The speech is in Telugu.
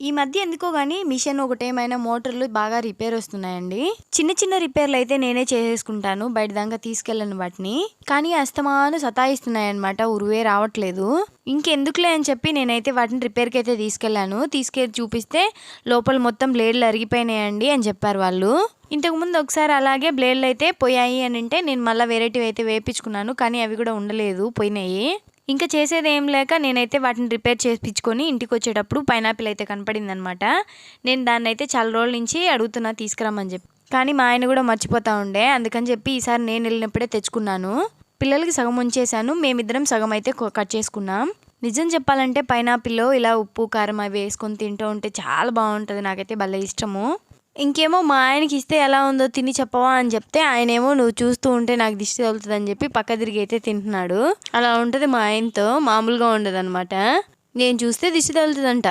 ఈ మధ్య ఎందుకో గానీ మిషన్ ఒకటేమైనా మోటార్లు బాగా రిపేర్ వస్తున్నాయండి. చిన్న చిన్న రిపేర్లు అయితే నేనే చేసేసుకుంటాను బయట దాకా తీసుకెళ్ళను వాటిని. కానీ అస్తమాను సతాయిస్తున్నాయి అనమాట ఉరువే రావట్లేదు. ఇంకెందుకులే అని చెప్పి నేనైతే వాటిని రిపేర్కి అయితే తీసుకెళ్ళాను. తీసుకెళ్ళి చూపిస్తే లోపల మొత్తం బ్లేడ్లు అరిగిపోయినాయండి అని చెప్పారు వాళ్ళు. ఇంతకు ముందు ఒకసారి అలాగే బ్లేడ్లు అయితే పోయాయి అని అంటే నేను మళ్ళీ వెరైటీవి అయితే వేపించుకున్నాను కానీ అవి కూడా ఉండలేదు పోయినాయి. ఇంకా చేసేది ఏం లేక నేనైతే వాటిని రిపేర్ చేయించుకొని ఇంటికి వచ్చేటప్పుడు పైనాపిల్ అయితే కనపడింది అనమాట నేను దాన్ని అయితే చాలా రోజుల నుంచి అడుగుతున్నా తీసుకురామని చెప్పి. కానీ మా ఆయన కూడా మర్చిపోతా ఉండే. అందుకని చెప్పి ఈసారి నేను వెళ్ళినప్పుడే తెచ్చుకున్నాను. పిల్లలకి సగం ఉంచేసాను మేమిద్దరం సగం అయితే కట్ చేసుకున్నాం. నిజం చెప్పాలంటే పైనాపిల్లో ఇలా ఉప్పు కారం అవి వేసుకొని తింటూ ఉంటే చాలా బాగుంటుంది. నాకైతే భలే ఇష్టము. ఇంకేమో మా ఆయనకి ఇస్తే ఎలా ఉందో తిని చెప్పవా అని చెప్తే ఆయనేమో నువ్వు చూస్తూ ఉంటే నాకు దిష్టి తగులుతుంది అని చెప్పి పక్క తిరిగి అయితే తింటున్నాడు. అలా ఉంటుంది మా ఆయనతో మామూలుగా ఉండదు అనమాట నేను చూస్తే దిష్టి తగులుతుందంట.